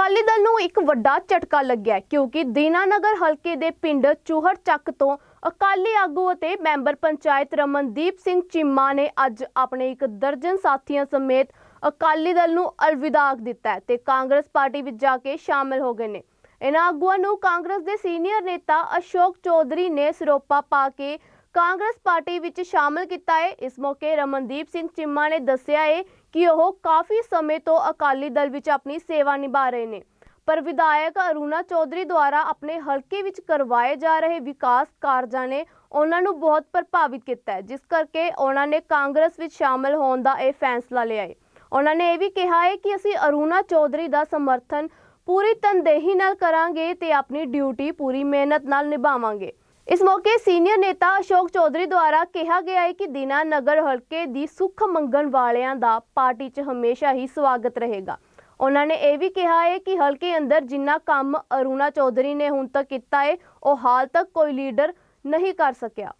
ਅਕਾਲੀ ਦਲ ਨੂੰ ਇੱਕ ਵੱਡਾ ਝਟਕਾ ਲੱਗਿਆ ਕਿਉਂਕਿ ਦੀਨਾਨਗਰ ਹਲਕੇ ਦੇ ਪਿੰਡ ਚੂਹੜ ਚੱਕ ਤੋਂ ਅਕਾਲੀ ਆਗੂ ਅਤੇ ਮੈਂਬਰ ਪੰਚਾਇਤ ਰਮਨਦੀਪ ਸਿੰਘ ਚੀਮਾ ਨੇ ਅੱਜ ਆਪਣੇ ਇੱਕ ਦਰਜਨ ਸਾਥੀਆਂ ਸਮੇਤ ਅਕਾਲੀ ਦਲ ਨੂੰ ਅਲਵਿਦਾ ਦਿੱਤਾ ਤੇ ਕਾਂਗਰਸ ਪਾਰਟੀ ਵਿੱਚ ਜਾ ਕੇ ਸ਼ਾਮਲ ਹੋ ਗਏ ਨੇ। ਇਹਨਾਂ ਆਗੂਆਂ ਨੂੰ ਕਾਂਗਰਸ ਦੇ ਸੀਨੀਅਰ ਨੇਤਾ ਅਸ਼ੋਕ ਚੌਧਰੀ ਨੇ ਸਰੋਪਾ ਪਾ ਕੇ ਕਾਂਗਰਸ ਪਾਰਟੀ ਵਿੱਚ ਸ਼ਾਮਲ ਕੀਤਾ ਹੈ। ਇਸ ਮੌਕੇ ਰਮਨਦੀਪ ਸਿੰਘ ਚੀਮਾ ਨੇ ਦੱਸਿਆ ਹੈ ਕਿ ਉਹ ਕਾਫੀ ਸਮੇਂ ਤੋਂ ਅਕਾਲੀ ਦਲ ਵਿੱਚ ਆਪਣੀ ਸੇਵਾ ਨਿਭਾ ਰਹੇ ਨੇ। ਪਰ ਵਿਧਾਇਕ ਅਰੁਣਾ ਚੌਧਰੀ ਦੁਆਰਾ ਆਪਣੇ ਹਲਕੇ ਵਿੱਚ ਕਰਵਾਏ ਜਾ ਰਹੇ ਵਿਕਾਸ ਕਾਰਜਾਂ ਨੇ ਉਹਨਾਂ ਨੂੰ ਬਹੁਤ ਪ੍ਰਭਾਵਿਤ ਕੀਤਾ ਹੈ, ਜਿਸ ਕਰਕੇ ਉਹਨਾਂ ਨੇ ਕਾਂਗਰਸ ਵਿੱਚ ਸ਼ਾਮਲ ਹੋਣ ਦਾ ਇਹ ਫੈਸਲਾ ਲਿਆ ਹੈ। ਉਹਨਾਂ ਨੇ ਇਹ ਵੀ ਕਿਹਾ ਹੈ ਕਿ ਅਸੀਂ ਅਰੁਣਾ ਚੌਧਰੀ ਦਾ ਸਮਰਥਨ ਪੂਰੀ ਤਨਦੇਹੀ ਨਾਲ ਕਰਾਂਗੇ ਤੇ ਆਪਣੀ ਡਿਊਟੀ ਪੂਰੀ ਮਿਹਨਤ ਨਾਲ ਨਿਭਾਵਾਂਗੇ। ਇਸ ਮੌਕੇ ਸੀਨੀਅਰ ਨੇਤਾ ਅਸ਼ੋਕ ਚੌਧਰੀ ਦੁਆਰਾ ਕਿਹਾ ਗਿਆ ਹੈ ਕਿ ਦੀਨਾ ਨਗਰ ਹਲਕੇ ਦੀ ਸੁੱਖ ਮੰਗਣ ਵਾਲਿਆਂ ਦਾ ਪਾਰਟੀ 'ਚ ਹਮੇਸ਼ਾ ਹੀ ਸਵਾਗਤ ਰਹੇਗਾ। ਉਹਨਾਂ ਨੇ ਇਹ ਵੀ ਕਿਹਾ ਹੈ ਕਿ ਹਲਕੇ ਅੰਦਰ ਜਿੰਨਾ ਕੰਮ ਅਰੁਣਾ ਚੌਧਰੀ ਨੇ ਹੁਣ ਤੱਕ ਕੀਤਾ ਹੈ, ਉਹ ਹਾਲ ਤੱਕ ਕੋਈ ਲੀਡਰ ਨਹੀਂ ਕਰ ਸਕਿਆ।